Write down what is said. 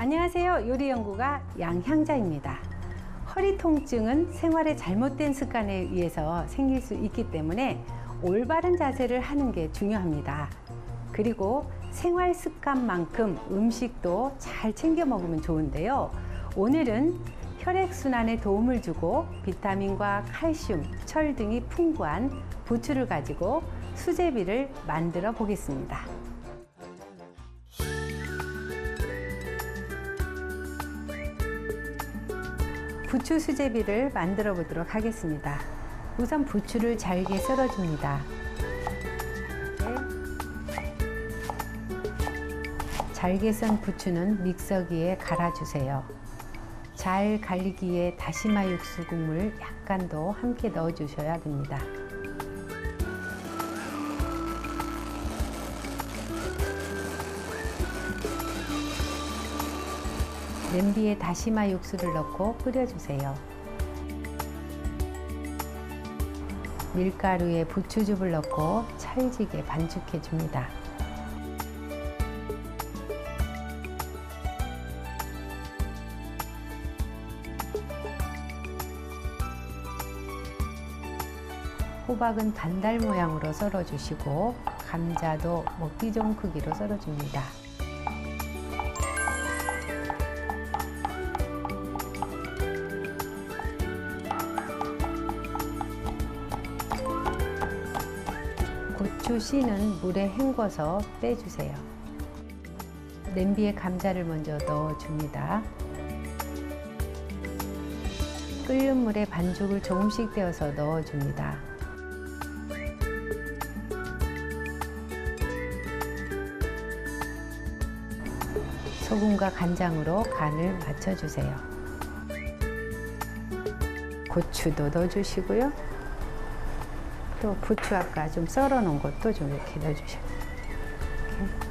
안녕하세요. 요리연구가 양향자입니다. 허리 통증은 생활의 잘못된 습관에 의해서 생길 수 있기 때문에 올바른 자세를 하는 게 중요합니다. 그리고 생활 습관만큼 음식도 잘 챙겨 먹으면 좋은데요. 오늘은 혈액순환에 도움을 주고 비타민과 칼슘, 철 등이 풍부한 부추를 가지고 수제비를 만들어 보겠습니다. 부추 수제비를 만들어 보도록 하겠습니다. 우선 부추를 잘게 썰어줍니다. 잘게 썬 부추는 믹서기에 갈아주세요. 잘 갈리기에 다시마 육수 국물 약간 더 함께 넣어주셔야 됩니다. 냄비에 다시마 육수를 넣고 끓여주세요. 밀가루에 부추즙을 넣고 찰지게 반죽해 줍니다. 호박은 반달 모양으로 썰어주시고 감자도 먹기 좋은 크기로 썰어줍니다. 고추 씨는 물에 헹궈서 빼주세요. 냄비에 감자를 먼저 넣어줍니다. 끓는 물에 반죽을 조금씩 떼어서 넣어줍니다. 소금과 간장으로 간을 맞춰주세요. 고추도 넣어주시고요. 또 부추 아까 좀 썰어 놓은 것도 좀 이렇게 넣어주셔요. 이렇게.